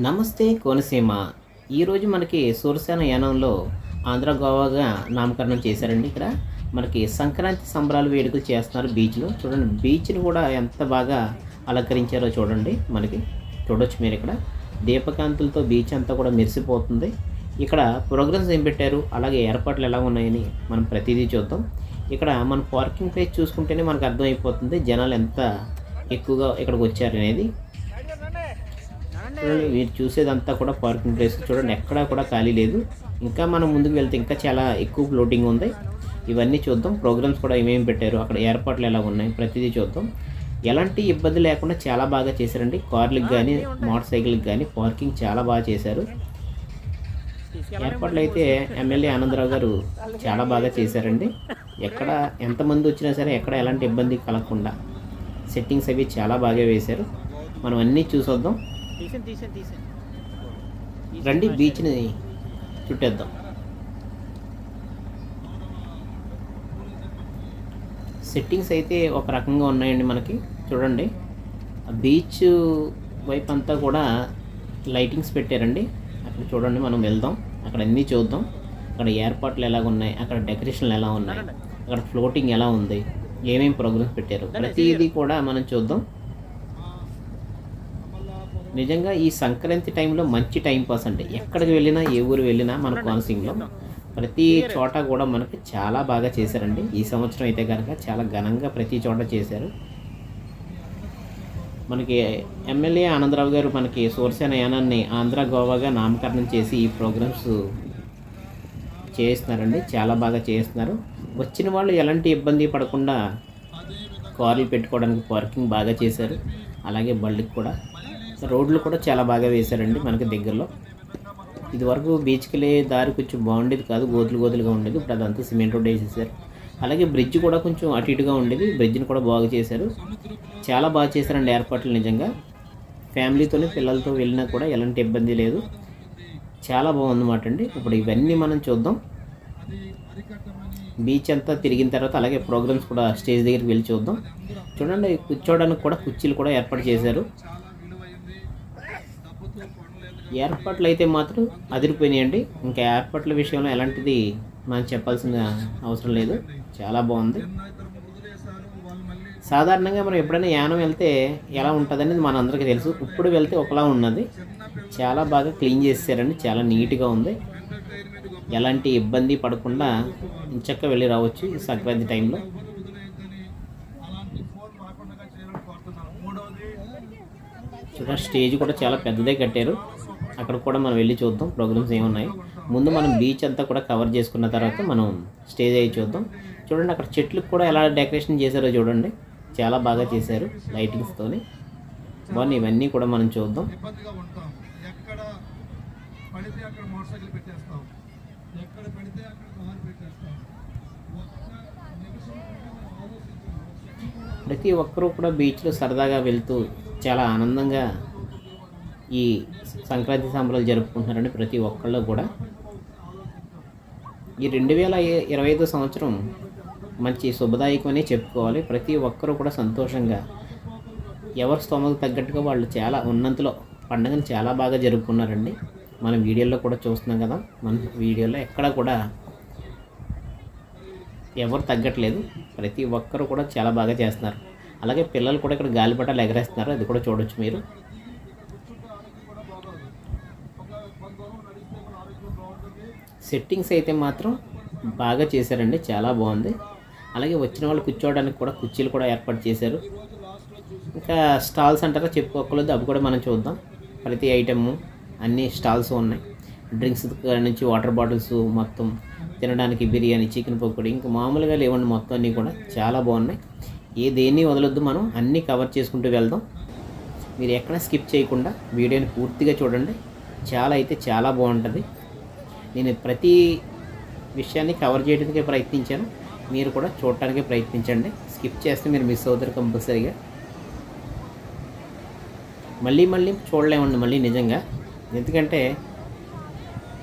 నమస్తే కోనసీమ. ఈరోజు మనకి సూరసేన యానంలో ఆంధ్ర గోవాగా నామకరణం చేశారండి ఇక్కడ. మనకి సంక్రాంతి సంబరాలు వేడుకలు చేస్తున్నారు బీచ్లో. చూడండి బీచ్ని కూడా ఎంత బాగా అలంకరించారో చూడండి మనకి. చూడొచ్చు మీరు ఇక్కడ. దీపకాంతులతో బీచ్ అంతా కూడా మెరిసిపోతుంది. ఇక్కడ ప్రోగ్రామ్స్ ఏం పెట్టారు? అలాగే ఏర్పాట్లు ఎలా ఉన్నాయని మనం ప్రతిదీ చూద్దాం. ఇక్కడ మన పార్కింగ్ ప్లేస్ చూసుకుంటేనే మనకు అర్థమైపోతుంది జనాలు ఎంత ఎక్కువగా ఇక్కడికి వచ్చారనేది. చూడండి మీరు చూసేదంతా కూడా పార్కింగ్ ప్లేస్ చూడండి. ఎక్కడా కూడా ఖాళీ లేదు. ఇంకా మనం ముందుకు వెళ్తే ఇంకా చాలా ఎక్కువ ఫ్లోటింగ్ ఉంది. ఇవన్నీ చూద్దాం. ప్రోగ్రామ్స్ కూడా ఏమేమి పెట్టారు? అక్కడ ఏర్పాట్లు ఎలా ఉన్నాయి? ప్రతిదీ చూద్దాం. ఎలాంటి ఇబ్బంది లేకుండా చాలా బాగా చేశారండి. కార్లకు కానీ మోటార్ సైకిల్కి కానీ పార్కింగ్ చాలా బాగా చేశారు. ఏర్పాట్లు అయితే ఎమ్మెల్యే ఆనందరావు గారు చాలా బాగా చేశారండి. ఎక్కడ ఎంతమంది వచ్చినా సరే ఎక్కడ ఎలాంటి ఇబ్బంది కలగకుండా సెట్టింగ్స్ అవి చాలా బాగా వేశారు. మనం అన్నీ చూసొద్దాం. రండి బీచ్ని చుట్టేద్దాం. సెట్టింగ్స్ అయితే ఒక రకంగా ఉన్నాయండి మనకి. చూడండి. ఆ బీచ్ వైపు అంతా కూడా లైటింగ్స్ పెట్టారండి. అక్కడ చూడండి మనం వెళ్దాం. అక్కడ అన్నీ చూద్దాం. అక్కడ ఏర్పాట్లు ఎలా ఉన్నాయి? అక్కడ డెకరేషన్లు ఎలా ఉన్నాయి? అక్కడ ఫ్లోటింగ్ ఎలా ఉంది? ఏమేమి ప్రోగ్రామ్స్ పెట్టారు? ప్రతిదీ కూడా మనం చూద్దాం. నిజంగా ఈ సంక్రాంతి టైంలో మంచి టైం పాస్ అంటే ఎక్కడికి వెళ్ళినా ఏ ఊరు వెళ్ళినా మన కోనసీమలో ప్రతి చోట కూడా మనకి చాలా బాగా చేశారండి. ఈ సంవత్సరం అయితే కనుక చాలా ఘనంగా ప్రతి చోట చేశారు. మనకి ఎమ్మెల్యే ఆనందరావు గారు మనకి సూర్సేన యానాన్ని ఆంధ్ర గోవాగా నామకరణం చేసి ఈ ప్రోగ్రామ్స్ చేస్తున్నారండి. చాలా బాగా చేస్తున్నారు. వచ్చిన వాళ్ళు ఎలాంటి ఇబ్బంది పడకుండా కార్లు పెట్టుకోవడానికి పార్కింగ్ బాగా చేశారు. అలాగే బళ్ళకి కూడా రోడ్లు కూడా చాలా బాగా వేశారండి మనకి దగ్గరలో. ఇదివరకు బీచ్కి వెళ్ళే దారి కొంచెం బాగుండేది కాదు గోతులు గోతులుగా ఉండేది. ఇప్పుడు అదంతా సిమెంట్ రోడ్ వేసేసారు. అలాగే బ్రిడ్జ్ కూడా కొంచెం అటు ఇటుగా ఉండేది. బ్రిడ్జ్ని కూడా బాగా చేశారు. చాలా బాగా చేశారండి ఏర్పాట్లు నిజంగా. ఫ్యామిలీతోనే పిల్లలతో వెళ్ళినా కూడా ఎలాంటి ఇబ్బంది లేదు. చాలా బాగుందన్నమాట అండి. ఇప్పుడు ఇవన్నీ మనం చూద్దాం. బీచ్ అంతా తిరిగిన తర్వాత అలాగే ప్రోగ్రామ్స్ కూడా స్టేజ్ దగ్గరికి వెళ్ళి చూద్దాం. చూడండి కూర్చోవడానికి కూడా కుర్చీలు కూడా ఏర్పాటు చేశారు. ఏర్పాట్లు అయితే మాత్రం అదిరిపోయినాయండి. ఇంకా ఏర్పాట్ల విషయంలో ఎలాంటిది మనం చెప్పాల్సిన అవసరం లేదు. చాలా బాగుంది. సాధారణంగా మనం ఎప్పుడైనా యానం వెళ్తే ఎలా ఉంటుంది అనేది మన అందరికీ తెలుసు. ఇప్పుడు వెళ్తే ఒకలా ఉన్నది. చాలా బాగా క్లీన్ చేసారండి చాలా నీట్గా ఉంది. ఎలాంటి ఇబ్బంది పడకుండా ఇంచక్క వెళ్ళి రావచ్చు ఈ సంక్రాంతి టైంలో. చూడండి స్టేజ్ కూడా చాలా పెద్దదే కట్టారు. అక్కడ కూడా మనం వెళ్ళి చూద్దాం. ప్రోగ్రామ్స్ ఏమున్నాయి? ముందు మనం బీచ్ అంతా కూడా కవర్ చేసుకున్న తర్వాత మనం స్టేజ్ అయ్యి చూద్దాం. చూడండి అక్కడ చెట్లకు కూడా ఎలా డెకరేషన్ చేశారో చూడండి. చాలా బాగా చేశారు లైటింగ్స్తోని బాగున్నాయి. ఇవన్నీ కూడా మనం చూద్దాం. పడితే అక్కడ మోటార్ సైకిల్ పెట్టేస్తాం ఎక్కడ పడితే అక్కడ కారు పెట్టేస్తాం ప్రతి ఒక్కరూ కూడా బీచ్లో సరదాగా వెళ్తూ చాలా ఆనందంగా ఈ సంక్రాంతి సంబరాలు జరుపుకుంటున్నారండి ప్రతి ఒక్కళ్ళు కూడా. ఈ రెండు వేల ఇరవై ఐదో సంవత్సరం మంచి శుభదాయకమని చెప్పుకోవాలి. ప్రతి ఒక్కరూ కూడా సంతోషంగా ఎవరి స్తోమకు తగ్గట్టుగా వాళ్ళు చాలా ఉన్నంతలో పండుగను చాలా బాగా జరుపుకున్నారండి. మనం వీడియోలో కూడా చూస్తున్నాం కదా మన వీడియోలో ఎక్కడ కూడా ఎవరు తగ్గట్లేదు. ప్రతి ఒక్కరు కూడా చాలా బాగా చేస్తున్నారు. అలాగే పిల్లలు కూడా ఇక్కడ గాలిపటాలు ఎగరేస్తున్నారు. అది కూడా చూడొచ్చు మీరు. సెట్టింగ్స్ అయితే మాత్రం బాగా చేశారండి చాలా బాగుంది. అలాగే వచ్చిన వాళ్ళు కూర్చోవడానికి కూడా కుర్చీలు కూడా ఏర్పాటు చేశారు. ఇంకా స్టాల్స్ అంటారా చెప్పుకోకలేదు అవి కూడా మనం చూద్దాం. ప్రతి ఐటెము అన్ని స్టాల్స్ ఉన్నాయి. డ్రింక్స్ నుంచి వాటర్ బాటిల్స్ మొత్తం తినడానికి బిర్యానీ చికెన్ పకోడీ ఇంకా మామూలుగా లేవండి మొత్తం అన్నీ కూడా. చాలా బాగున్నాయి. ఏ దేన్ని వదలొద్దు మనం అన్నీ కవర్ చేసుకుంటూ వెళ్దాం. మీరు ఎక్కడ స్కిప్ చేయకుండా వీడియోని పూర్తిగా చూడండి. చాలా అయితే చాలా బాగుంటుంది. నేను ప్రతి విషయాన్ని కవర్ చేయడానికి ప్రయత్నించాను. మీరు కూడా చూడటానికి ప్రయత్నించండి. స్కిప్ చేస్తే మీరు మిస్ అవుతారు కంపల్సరీగా. మళ్ళీ మళ్ళీ చూడలేమండి మళ్ళీ నిజంగా. ఎందుకంటే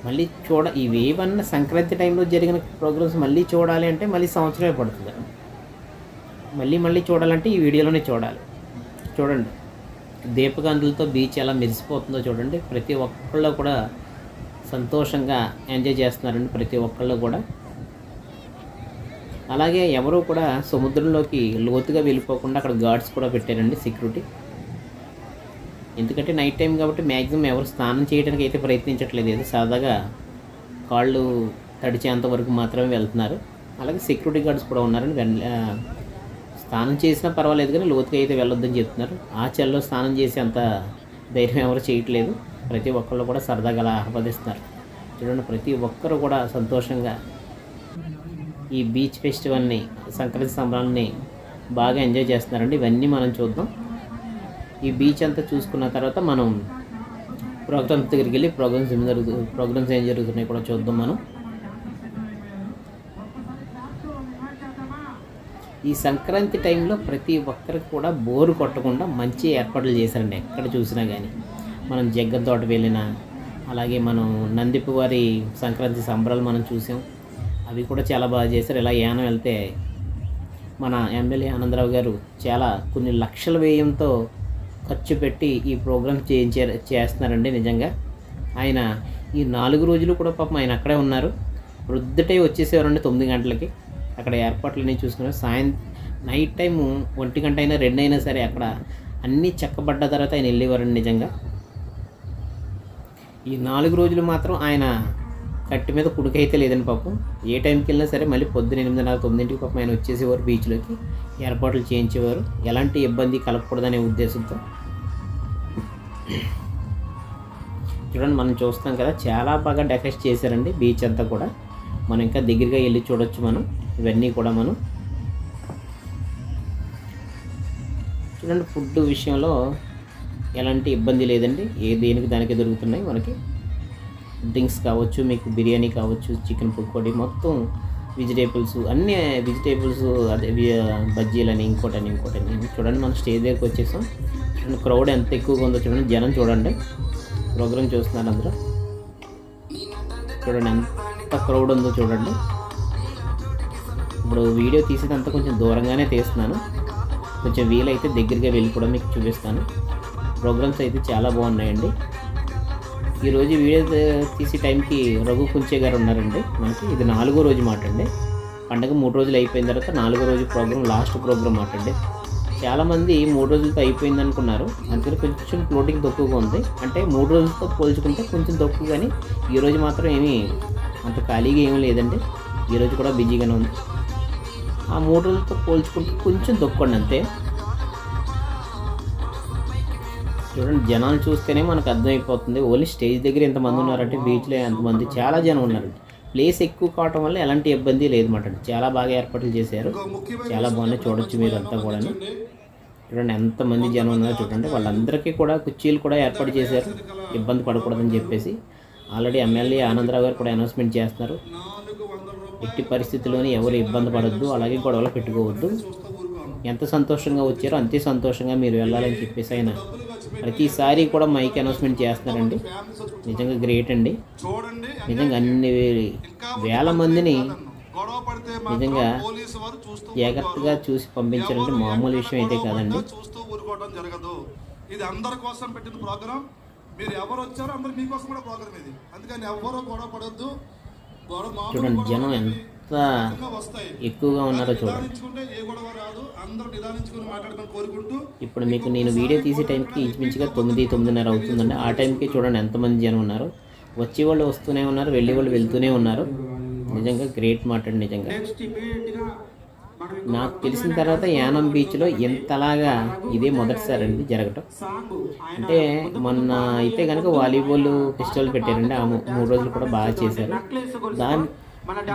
మళ్ళీ చూడ ఇవేవన్నా సంక్రాంతి టైంలో జరిగిన ప్రోగ్రామ్స్ మళ్ళీ చూడాలి అంటే మళ్ళీ సంవత్సరమే పడుతుంది. మళ్ళీ మళ్ళీ చూడాలంటే ఈ వీడియోలోనే చూడాలి. చూడండి. దీపకాంతులతో బీచ్ ఎలా మెరిసిపోతుందో చూడండి. ప్రతి ఒక్కళ్ళు కూడా సంతోషంగా ఎంజాయ్ చేస్తున్నారండి ప్రతి ఒక్కళ్ళు కూడా. అలాగే ఎవరూ కూడా సముద్రంలోకి లోతుగా వెళ్ళిపోకుండా అక్కడ గార్డ్స్ కూడా పెట్టారండి సెక్యూరిటీ. ఎందుకంటే నైట్ టైం కాబట్టి మ్యాక్సిమం ఎవరు స్నానం చేయడానికి అయితే ప్రయత్నించట్లేదు. ఏదో సాదాగా కాళ్ళు తడిచేంత వరకు మాత్రమే వెళ్తున్నారు. అలాగే సెక్యూరిటీ గార్డ్స్ కూడా ఉన్నారని వెన్- స్నానం చేసినా పర్వాలేదు కానీ లోతుగా అయితే వెళ్ళొద్దని చెప్తున్నారు. ఆ చెల్లో స్నానం చేసే అంత ధైర్యం ఎవరు చేయట్లేదు. ప్రతి ఒక్కళ్ళు కూడా సరదాగా అలా ఆహ్వాదిస్తున్నారు చూడండి ప్రతి ఒక్కరు కూడా సంతోషంగా ఈ బీచ్ ఫెస్టివల్ని సంక్రాంతి సంబరాన్ని బాగా ఎంజాయ్ చేస్తున్నారండి. ఇవన్నీ మనం చూద్దాం. ఈ బీచ్ అంతా చూసుకున్న తర్వాత మనం ప్రోగ్రామ్స్ దగ్గరికి వెళ్ళి ప్రోగ్రామ్స్ ఏం జరుగుతు ప్రోగ్రామ్స్ ఏం జరుగుతున్నాయి కూడా చూద్దాం మనం. ఈ సంక్రాంతి టైంలో ప్రతి ఒక్కరికి కూడా బోరు కొట్టకుండా మంచి ఏర్పాట్లు చేశారండి. ఎక్కడ చూసినా కానీ మనం జగ్గం తోట వెళ్ళిన అలాగే మనం నందిపు వారి సంక్రాంతి సంబరాలు మనం చూసాం. అవి కూడా చాలా బాగా చేశారు. ఇలా యానం వెళ్తే మన ఎమ్మెల్యే ఆనందరావు గారు చాలా కొన్ని లక్షల వ్యయంతో ఖర్చు పెట్టి ఈ ప్రోగ్రామ్ చేయించే చేస్తున్నారండి నిజంగా. ఆయన ఈ నాలుగు రోజులు కూడా పాపం ఆయన అక్కడే ఉన్నారు. వృద్ధటే వచ్చేసేవారండి తొమ్మిది గంటలకి. అక్కడ ఏర్పాట్లన్నీ చూసుకున్నారు. సాయం నైట్ టైము ఒంటి గంట అయినా రెండు అయినా సరే అక్కడ అన్నీ చెక్కబడ్డ తర్వాత ఆయన వెళ్ళేవారండి నిజంగా. ఈ నాలుగు రోజులు మాత్రం ఆయన కట్టి మీద కుడికైతే లేదండి పాపం. ఏ టైంకి వెళ్ళినా సరే మళ్ళీ పొద్దున ఎనిమిదిన్నర తొమ్మిదింటికి పాపం ఆయన వచ్చేసేవారు బీచ్లోకి. ఏర్పాట్లు చేయించేవారు. ఎలాంటి ఇబ్బంది కలగకూడదనే ఉద్దేశంతో. చూడండి మనం చూస్తాం కదా చాలా బాగా డెకరేట్ చేశారండి బీచ్ అంతా కూడా. మనం ఇంకా దగ్గరగా వెళ్ళి చూడొచ్చు మనం. ఇవన్నీ కూడా మనం. చూడండి ఫుడ్ విషయంలో ఎలాంటి ఇబ్బంది లేదండి. ఏ దేనికి దానికి దొరుకుతున్నాయి మనకి డ్రింక్స్ కావచ్చు మీకు బిర్యానీ కావచ్చు చికెన్ పకోడీ మొత్తం వెజిటేబుల్స్ అన్ని వెజిటేబుల్స్ అదే వి- బజ్జీలని ఇంకోటని ఇంకోటని చూడండి మనం స్టేజ్ దగ్గరికి వచ్చేసాం. చూడండి క్రౌడ్ ఎంత ఎక్కువగా ఉందో చూడండి. జనం చూడండి. ప్రోగ్రామ్ చూస్తున్నారు అందరూ. చూడండి ఎంత క్రౌడ్ ఉందో చూడండి. ఇప్పుడు వీడియో తీసేదంతా కొంచెం దూరంగానే తీస్తున్నాను. కొంచెం వీలైతే దగ్గరగా వెళ్ళి కూడా మీకు చూపిస్తాను. ప్రోగ్రామ్స్ అయితే చాలా బాగున్నాయండి. ఈరోజు వీడియో తీసే టైంకి రఘు కుంచే గారు ఉన్నారండి మనకి ఇది నాలుగో రోజు మాట అండి. పండగ మూడు రోజులు అయిపోయిన తర్వాత నాలుగో రోజు ప్రోగ్రామ్ లాస్ట్ ప్రోగ్రామ్ మాట అండి. చాలామంది మూడు రోజులతో అయిపోయింది అనుకున్నారు. అందుకని కొంచెం ఫ్లోటింగ్ తక్కువగా ఉంది. అంటే మూడు రోజులతో పోల్చుకుంటే కొంచెం తక్కువ కానీ ఈరోజు మాత్రం ఏమీ అంత ఖాళీగా ఏమీ లేదండి. ఈరోజు కూడా బిజీగానే ఉంది. ఆ మూడు రోజులతో పోల్చుకుంటే కొంచెం తక్కువండి అంతే. చూడండి జనాలు చూస్తేనే మనకు అర్థమైపోతుంది. ఓన్లీ స్టేజ్ దగ్గర ఎంతమంది ఉన్నారంటే బీచ్లో ఎంతమంది? చాలా జనం ఉన్నారండి. ప్లేస్ ఎక్కువ కావటం వల్ల ఎలాంటి ఇబ్బంది లేదన్నమాట చాలా బాగా ఏర్పాట్లు చేశారు. చాలా బాగున్నాయి. చూడొచ్చు మీరు అంతా కూడా చూడండి. ఎంతమంది జనం ఉన్నారో చూడండి. వాళ్ళందరికీ కూడా కుర్చీలు కూడా ఏర్పాటు చేశారు. ఇబ్బంది పడకూడదని చెప్పేసి. ఆల్రెడీ ఎమ్మెల్యే ఆనందరావు గారు కూడా అనౌన్స్మెంట్ చేస్తున్నారు. ఎట్టి పరిస్థితుల్లోని ఎవరు ఇబ్బంది పడొద్దు. అలాగే గొడవలు పెట్టుకోవద్దు. ఎంత సంతోషంగా వచ్చారో అంతే సంతోషంగా మీరు వెళ్ళాలని చెప్పేసి ఆయన ప్రతిసారి కూడా మైక్ అనౌన్స్మెంట్ చేస్తున్నారండి వచ్చి నిజంగా గ్రేట్ అండి. చూడండి నిజంగా అన్ని వేల మందిని నిజంగా జాగ్రత్తగా చూసి పంపించారంటే మామూలు విషయం అయితే కాదండి. చూస్తూ ఊరుకోవడం జరగదు. ఇది అందరి కోసం పెట్టిన ప్రోగ్రామ్ మీరు ఎవరు వచ్చారో అందరు మీకోసం కూడా ప్రోగ్రామ్ ఇది. అందుకని ఎవరు గొడవ పడొద్దు. చూడండి జనం ఎక్కువగా ఉన్నారో చూడండి. ఇప్పుడు మీకు నేను వీడియో తీసే టైంకి ఇంచుమించుగా తొమ్మిది తొమ్మిదిన్నర అవుతుందండి. ఆ టైంకి చూడండి ఎంతమంది జనం ఉన్నారు. వచ్చే వాళ్ళు వస్తూనే ఉన్నారు వెళ్ళే వాళ్ళు వెళ్తూనే ఉన్నారు. నిజంగా గ్రేట్ మాట అండి నిజంగా. నాకు తెలిసిన తర్వాత యానం బీచ్లో ఎంతలాగా ఇదే మొదటిసారి అండి జరగటం. అంటే మొన్న అయితే కనుక వాలీబాల్ ఫెస్టివల్ పెట్టారండి. ఆ మూడు రోజులు కూడా బాగా చేశారు. దాని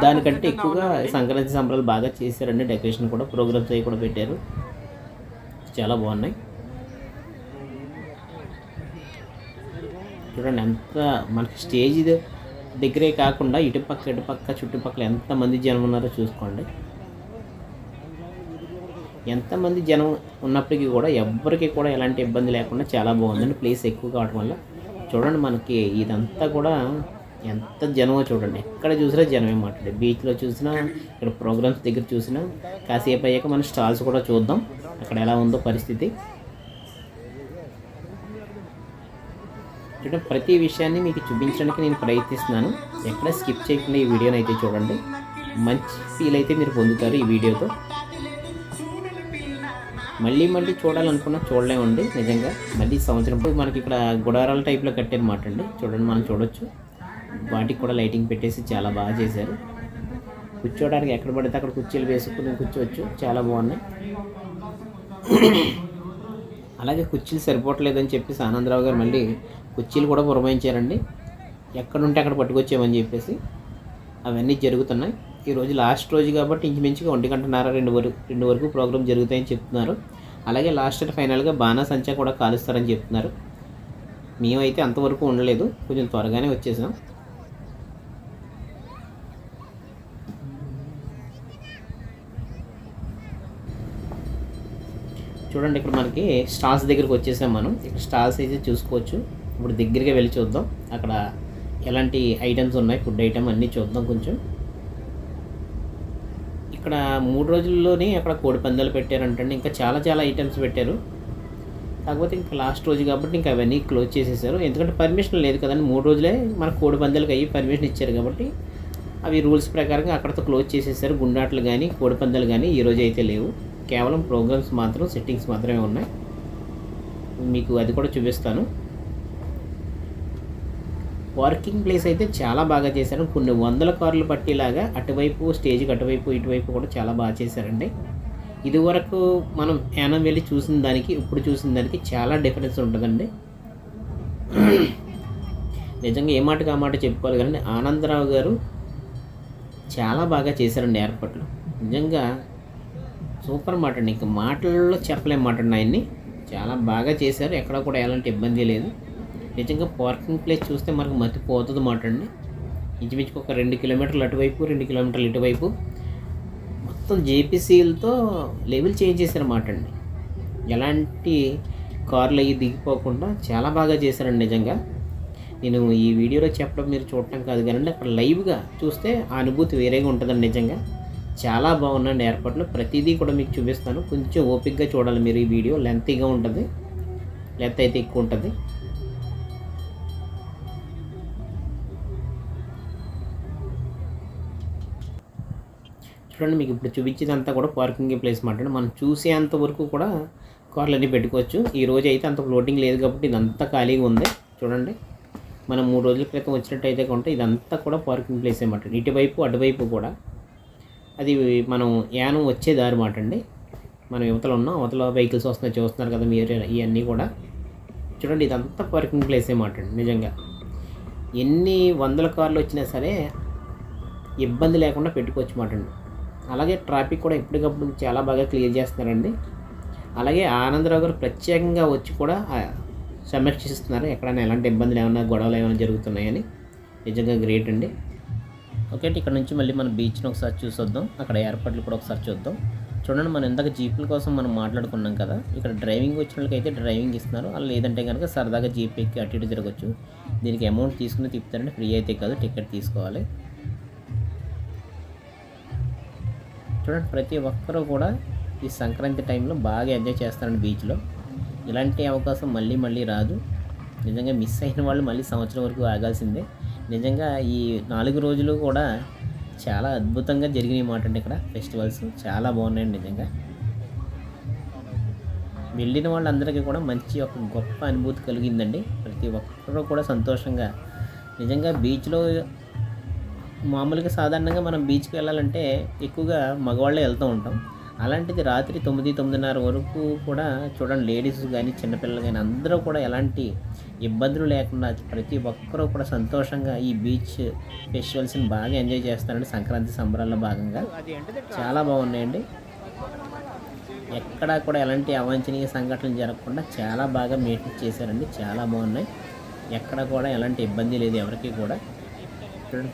దానికంటే ఎక్కువగా సంక్రాంతి సంబరాలు బాగా చేశారండి. డెకరేషన్ కూడా ప్రోగ్రామ్స్ అవి కూడా పెట్టారు. చాలా బాగున్నాయి. చూడండి ఎంత మనకి స్టేజ్ దగ్గరే కాకుండా ఇటుపక్క ఇటుపక్క చుట్టుపక్కల ఎంతమంది జనం ఉన్నారో చూసుకోండి. ఎంతమంది జనం ఉన్నప్పటికీ కూడా ఎవ్వరికి కూడా ఎలాంటి ఇబ్బంది లేకుండా చాలా బాగుందండి. ప్లేస్ ఎక్కువ కావడం వల్ల చూడండి మనకి ఇదంతా కూడా ఎంత జనమో చూడండి. ఎక్కడ చూసినా జనమే మాట్లాడే. బీచ్లో చూసినా ఇక్కడ ప్రోగ్రామ్స్ దగ్గర చూసినా కాసేపు అయ్యాక మన స్టాల్స్ కూడా చూద్దాం. అక్కడ ఎలా ఉందో పరిస్థితి. చూడండి ప్రతి విషయాన్ని మీకు చూపించడానికి నేను ప్రయత్నిస్తున్నాను. ఎక్కడ స్కిప్ చేయకుండా ఈ వీడియోని అయితే చూడండి. మంచి ఫీల్ అయితే మీరు పొందుతారు ఈ వీడియోతో. మళ్ళీ మళ్ళీ చూడాలనుకున్నా చూడలేమండి నిజంగా. మళ్ళీ సంవత్సరం మనకి ఇక్కడ గుడారాల టైప్లో కట్టారన్నమాట అండి. చూడండి మనం చూడొచ్చు. వాటికి కూడా లైటింగ్ పెట్టేసి చాలా బాగా చేశారు. కూర్చోవడానికి ఎక్కడ పడితే అక్కడ కుర్చీలు వేసుకుని కూర్చోవచ్చు. చాలా బాగున్నాయి. అలాగే కుర్చీలు సరిపోవట్లేదని చెప్పేసి ఆనందరావు గారు మళ్ళీ కుర్చీలు కూడా పురమాయించారండి. ఎక్కడుంటే అక్కడ పట్టుకొచ్చామని చెప్పేసి అవన్నీ జరుగుతున్నాయి. ఈరోజు లాస్ట్ రోజు కాబట్టి ఇంచుమించుగా ఒంటి గంటన్నర రెండు వరకు రెండు వరకు ప్రోగ్రామ్ జరుగుతాయని చెప్తున్నారు. అలాగే లాస్ట్ అండ్ ఫైనల్గా బాణాసంచా కూడా కాలుస్తారని చెప్తున్నారు. మేమైతే అంతవరకు ఉండలేదు. కొంచెం త్వరగానే వచ్చేసాం. చూడండి ఇక్కడ మనకి స్టాల్స్ దగ్గరికి వచ్చేసాం మనం. ఇక్కడ స్టాల్స్ అయితే చూసుకోవచ్చు. ఇప్పుడు దగ్గరికి వెళ్ళి చూద్దాం. అక్కడ ఎలాంటి ఐటమ్స్ ఉన్నాయి? ఫుడ్ ఐటమ్ అన్నీ చూద్దాం కొంచెం. ఇక్కడ మూడు రోజుల్లోనే అక్కడ కోడి పందాలు పెట్టారంటండి. ఇంకా చాలా చాలా ఐటమ్స్ పెట్టారు. కాకపోతే ఇంకా లాస్ట్ రోజు కాబట్టి ఇంకా అవన్నీ క్లోజ్ చేసేసారు. ఎందుకంటే పర్మిషన్ లేదు కదండి. మూడు రోజులే మన కోడి పందాలకు అయ్యి పర్మిషన్ ఇచ్చారు కాబట్టి అవి రూల్స్ ప్రకారంగా అక్కడతో క్లోజ్ చేసేసారు. గుండాట్లు కానీ కోడి పందాలు కానీ ఈ రోజు అయితే లేవు. కేవలం ప్రోగ్రామ్స్ మాత్రం సెట్టింగ్స్ మాత్రమే ఉన్నాయి. మీకు అది కూడా చూపిస్తాను. వర్కింగ్ ప్లేస్ అయితే చాలా బాగా చేశారు. కొన్ని వందల కార్లు పట్టేలాగా అటువైపు స్టేజ్కి అటువైపు ఇటువైపు కూడా చాలా బాగా చేశారండి. ఇదివరకు మనం యానం వెళ్ళి చూసిన దానికి ఇప్పుడు చూసిన దానికి చాలా డిఫరెన్స్ ఉంటుందండి. నిజంగా ఏ మాటకు ఆ మాట చెప్పుకోవాలి కానీ ఆనందరావు గారు చాలా బాగా చేశారండి ఏర్పాట్లు. నిజంగా సూపర్ మాట అండి. ఇంకా మాటల్లో చెప్పలేం మాట అండి ఆయన్ని. చాలా బాగా చేశారు. ఎక్కడ కూడా ఎలాంటి ఇబ్బంది లేదు. నిజంగా పార్కింగ్ ప్లేస్ చూస్తే మనకు మతిపోతుంది మాట అండి. ఇంచుమించుకు ఒక రెండు కిలోమీటర్లు అటువైపు రెండు కిలోమీటర్లు ఇటువైపు. మొత్తం జేపీసీలతో లెవెల్ చేంజ్ చేశారన్నమాట అండి. ఎలాంటి కార్లు అవి దిగిపోకుండా చాలా బాగా చేశారండి నిజంగా. నేను ఈ వీడియోలో చెప్పడం మీరు చూడటం కాదు కానీ అక్కడ లైవ్గా చూస్తే ఆ అనుభూతి వేరేగా ఉంటుందండి నిజంగా. చాలా బాగుందండి ఏర్పాట్లు. ప్రతిదీ కూడా మీకు చూపిస్తాను. కొంచెం ఓపిక్గా చూడాలి మీరు ఈ వీడియో. లెంతీగా ఉంటుంది. లెంత్ అయితే ఎక్కువ ఉంటుంది. చూడండి మీకు ఇప్పుడు చూపించేదంతా కూడా పార్కింగ్ ప్లేస్ మాట మనం చూసేంత వరకు కూడా కార్లు అన్నీ పెట్టుకోవచ్చు. ఈ రోజు అయితే అంత ఫ్లోటింగ్ లేదు కాబట్టి ఇదంతా ఖాళీగా ఉంది. చూడండి. మనం మూడు రోజుల క్రితం వచ్చినట్టయితే కొంటే ఇదంతా కూడా పార్కింగ్ ప్లేస్ అన్నమాట ఇటువైపు అటువైపు కూడా అది మనం యానం వచ్చే దారి మాట అండి. మనం యువతల ఉన్నాం అవతల వెహికల్స్ వస్తున్నాయి చూస్తున్నారు కదా మీరు ఇవన్నీ కూడా. చూడండి ఇదంతా పార్కింగ్ ప్లేస్ మాట అండి నిజంగా. ఎన్ని వందల కార్లు వచ్చినా సరే ఇబ్బంది లేకుండా పెట్టుకోవచ్చు మాట అండి. అలాగే ట్రాఫిక్ కూడా ఎప్పటికప్పుడు చాలా బాగా క్లియర్ చేస్తున్నారండి. అలాగే ఆనందరావు గారు ప్రత్యేకంగా వచ్చి కూడా సమీక్షిస్తున్నారు ఎక్కడైనా ఎలాంటి ఇబ్బందులు ఏమైనా గొడవలు ఏమైనా జరుగుతున్నాయని. నిజంగా గ్రేట్ అండి. ఓకే అండి ఇక్కడ నుంచి మళ్ళీ మనం బీచ్ని ఒకసారి చూసొద్దాం. అక్కడ ఏర్పాట్లు కూడా ఒకసారి చూద్దాం. చూడండి మనం ఇందాక జీపుల కోసం మనం మాట్లాడుకున్నాం కదా ఇక్కడ డ్రైవింగ్ వచ్చిన వాళ్ళకైతే డ్రైవింగ్ ఇస్తున్నారు. అలా లేదంటే కనుక సరదాగా జీప్ ఎక్కి అటు ఇటు తిరగచ్చు. దీనికి అమౌంట్ తీసుకుని తిప్పుతారంటే ఫ్రీ అయితే కాదు టికెట్ తీసుకోవాలి. చూడండి ప్రతి ఒక్కరూ కూడా ఈ సంక్రాంతి టైంలో బాగా ఎంజాయ్ చేస్తారండి బీచ్లో. ఇలాంటి అవకాశం మళ్ళీ మళ్ళీ రాదు. నిజంగా మిస్ అయిన వాళ్ళు మళ్ళీ సంవత్సరం వరకు ఆగాల్సిందే. నిజంగా ఈ నాలుగు రోజులు కూడా చాలా అద్భుతంగా జరిగినాయి మాట అండి ఇక్కడ. ఫెస్టివల్స్ చాలా బాగున్నాయండి నిజంగా. వెళ్ళిన వాళ్ళందరికీ కూడా మంచి ఒక గొప్ప అనుభూతి కలిగిందండి. ప్రతి ఒక్కరూ కూడా సంతోషంగా. నిజంగా బీచ్లో మామూలుగా సాధారణంగా మనం బీచ్కి వెళ్ళాలంటే ఎక్కువగా మగవాళ్ళే వెళ్తూ ఉంటాం. అలాంటిది రాత్రి తొమ్మిది తొమ్మిదిన్నర వరకు కూడా చూడండి లేడీస్ కానీ చిన్నపిల్లలు కానీ అందరూ కూడా ఎలాంటి ఇబ్బందులు లేకుండా ప్రతి ఒక్కరూ కూడా సంతోషంగా ఈ బీచ్ ఫెస్టివల్స్ని బాగా ఎంజాయ్ చేస్తారండి. సంక్రాంతి సంబరాల్లో భాగంగా. చాలా బాగున్నాయండి. ఎక్కడా కూడా ఎలాంటి అవాంఛనీయ సంఘటనలు జరగకుండా చాలా బాగా మెయింటైన్ చేశారండి. చాలా బాగున్నాయి. ఎక్కడ కూడా ఎలాంటి ఇబ్బంది లేదు ఎవరికి కూడా.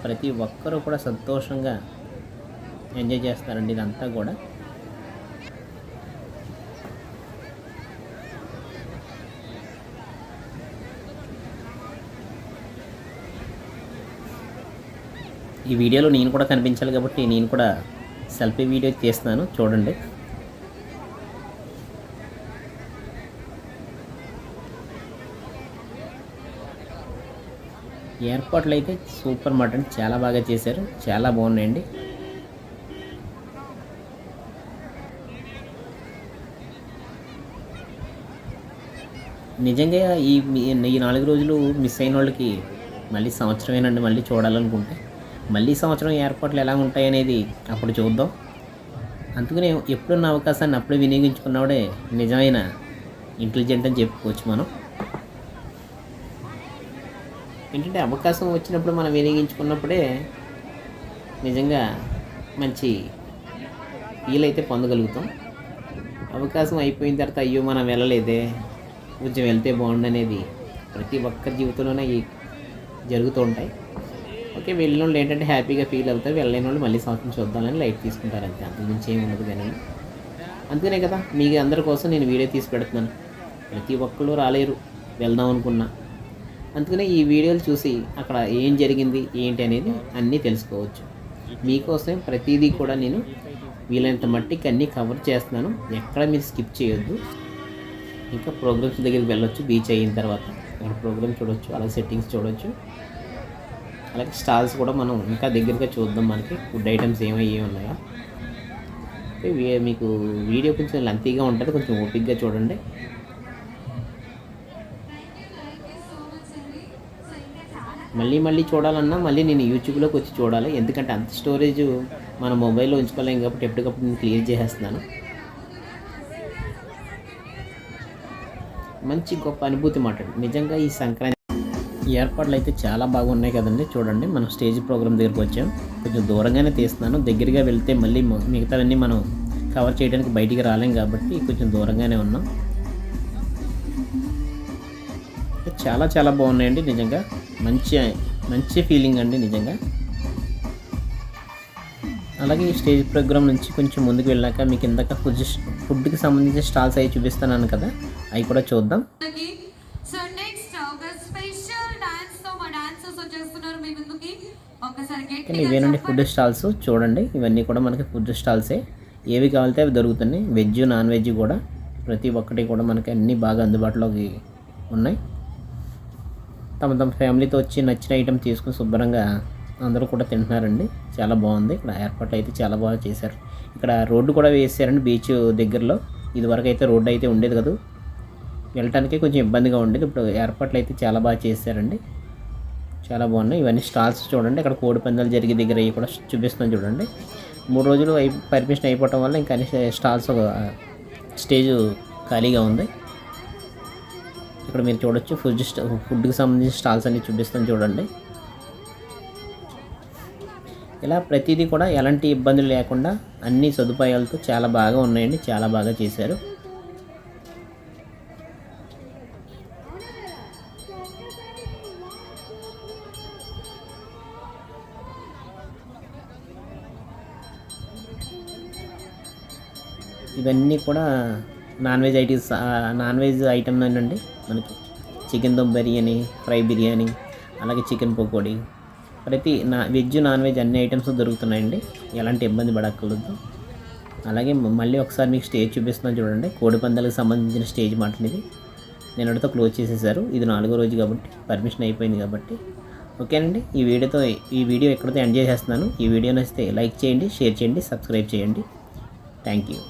ప్రతి ఒక్కరూ కూడా సంతోషంగా ఎంజాయ్ చేస్తారండి ఇదంతా కూడా. ఈ వీడియోలో నేను కూడా కనిపించాలి కాబట్టి నేను కూడా సెల్ఫీ వీడియో తీస్తున్నాను చూడండి. ఏర్పాట్లు అయితే సూపర్ మటన్ చాలా బాగా చేశారు. చాలా బాగున్నాయండి. నిజంగా ఈ ఈ నాలుగు రోజులు మిస్ అయిన వాళ్ళకి మళ్ళీ సంవత్సరమేనండి మళ్ళీ చూడాలనుకుంటే. మళ్ళీ సంవత్సరం ఏర్పాట్లు ఎలా ఉంటాయనేది అప్పుడు చూద్దాం. అందుకనే ఎప్పుడున్న అవకాశాన్ని అప్పుడే వినియోగించుకున్నవాడే నిజమైన ఇంటెలిజెంట్ అని చెప్పుకోవచ్చు మనం. ఏంటంటే అవకాశం వచ్చినప్పుడు మనం వినియోగించుకున్నప్పుడే నిజంగా మంచి ఫీల్ అయితే పొందగలుగుతాం. అవకాశం అయిపోయిన తర్వాత అయ్యో మనం వెళ్ళలేదే కొంచెం వెళ్తే బాగుండనేది ప్రతి ఒక్కరి జీవితంలోనే జరుగుతూ ఉంటాయి. ఓకే వెళ్ళిన వాళ్ళు ఏంటంటే హ్యాపీగా ఫీల్ అవుతారు వెళ్ళలేని వాళ్ళు మళ్ళీ సంవత్సరం చూద్దామని లైట్ తీసుకుంటారు అంతే అంతకుమించి ఏమి ఉండదు కానీ. అందుకనే కదా మీ అందరి కోసం నేను వీడియో తీసి పెడుతున్నాను. ప్రతి ఒక్కళ్ళు రాలేరు వెళ్దాం అనుకున్నా. అందుకనే ఈ వీడియోలు చూసి అక్కడ ఏం జరిగింది ఏంటి అనేది అన్నీ తెలుసుకోవచ్చు. మీకోసం ప్రతిదీ కూడా నేను వీలైనంత మట్టికి అన్నీ కవర్ చేస్తున్నాను. ఎక్కడ మీరు స్కిప్ చేయొద్దు. ఇంకా ప్రోగ్రామ్స్ దగ్గరికి వెళ్ళొచ్చు బీచ్ అయిన తర్వాత. అక్కడ ప్రోగ్రామ్ చూడొచ్చు అలాగే సెట్టింగ్స్ చూడొచ్చు. అలాగే స్టాల్స్ కూడా మనం ఇంకా దగ్గరగా చూద్దాం మనకి. ఫుడ్ ఐటమ్స్ ఏమయ్యి ఉన్నాయో. వీ- మీకు వీడియో కొంచెం లెంతీగా ఉంటుంది కొంచెం ఓపిక్గా చూడండి. మళ్ళీ మళ్ళీ చూడాలన్నా మళ్ళీ నేను యూట్యూబ్లోకి వచ్చి చూడాలి. ఎందుకంటే అంత స్టోరేజ్ మన మొబైల్లో ఉంచుకోలేం కాబట్టి ఎప్పటికప్పుడు నేను క్లియర్ చేసేస్తున్నాను. మంచి గొప్ప అనుభూతి మాట నిజంగా ఈ సంక్రాంతి ఏర్పాట్లు అయితే చాలా బాగున్నాయి కదండి. చూడండి మనం స్టేజ్ ప్రోగ్రామ్ దగ్గరికి వచ్చాం. కొంచెం దూరంగానే తీస్తున్నాను. దగ్గరగా వెళ్తే మళ్ళీ మిగతావన్నీ మనం కవర్ చేయడానికి బయటికి రాలేం కాబట్టి కొంచెం దూరంగానే ఉన్నాం. చాలా చాలా బాగున్నాయండి నిజంగా. మంచి మంచి ఫీలింగ్ అండి నిజంగా. అలాగే ఈ స్టేజ్ ప్రోగ్రామ్ నుంచి కొంచెం ముందుకు వెళ్ళాక మీకు ఇందాక ఫుడ్ ఫుడ్కి సంబంధించిన స్టాల్స్ అవి చూపిస్తున్నాను కదా. అవి కూడా చూద్దాం. కానీ ఇవేనండి ఫుడ్. స్టాల్స్ చూడండి. ఇవన్నీ కూడా మనకి ఫుడ్ స్టాల్సే. ఏవి కావాలితే అవి దొరుకుతున్నాయి. వెజ్ నాన్ వెజ్ కూడా ప్రతి ఒక్కటి కూడా మనకి అన్నీ బాగా అందుబాటులోకి ఉన్నాయి. తమ తమ ఫ్యామిలీతో వచ్చి నచ్చిన ఐటెం తీసుకుని శుభ్రంగా అందరూ కూడా తింటున్నారండి. చాలా బాగుంది. ఇక్కడ ఏర్పాట్లు అయితే చాలా బాగా చేశారు. ఇక్కడ రోడ్డు కూడా వేసారండి బీచ్ దగ్గరలో. ఇదివరకు అయితే రోడ్డు అయితే ఉండేది కదా. వెళ్ళటానికి కొంచెం ఇబ్బందిగా ఉండేది. ఇప్పుడు ఏర్పాట్లు అయితే చాలా బాగా చేశారండి. చాలా బాగున్నాయి. ఇవన్నీ స్టాల్స్ చూడండి. అక్కడ కోడి పందాలు జరిగే దగ్గర అవి కూడా చూపిస్తున్నాను చూడండి. మూడు రోజులు అయి పర్మిషన్ అయిపోవటం వల్ల ఇంకా అన్ని స్టాల్స్ ఒక స్టేజ్ ఖాళీగా ఉంది. ఇక్కడ మీరు చూడొచ్చు. ఫుడ్ ఫుడ్కి సంబంధించిన స్టాల్స్ అన్ని చూపిస్తాను చూడండి. ఇలా ప్రతిదీ కూడా ఎలాంటి ఇబ్బందులు లేకుండా అన్ని సదుపాయాలతో చాలా బాగా ఉన్నాయండి. చాలా బాగా చేశారు. ఇవన్నీ కూడా non veg items non veg item అండి మనకి. Chicken dum biryani fry biryani అలాగే చికెన్ పకోడీ. ప్రతి నా వెజ్ నాన్ వెజ్ అన్ని ఐటమ్స్ దొరుకుతున్నాయండి. ఎలాంటి ఇబ్బంది పడక్కర్లేదు. అలాగే మళ్ళీ ఒకసారి మీకు స్టేజ్ చూపిస్తున్నాను చూడండి. కోడి పందాలకు సంబంధించిన స్టేజ్ మాట ఇది. అడితో క్లోజ్ చేసేసారు. ఇది నాలుగో రోజు కాబట్టి పర్మిషన్ అయిపోయింది కాబట్టి. ఓకేనండి. ఈ వీడియోతో ఈ వీడియో ఎక్కడితో ఎండ్ చేసేస్తున్నాను. ఈ వీడియో నచ్చితే లైక్ చేయండి షేర్ చేయండి సబ్స్క్రైబ్ చేయండి. Thank you.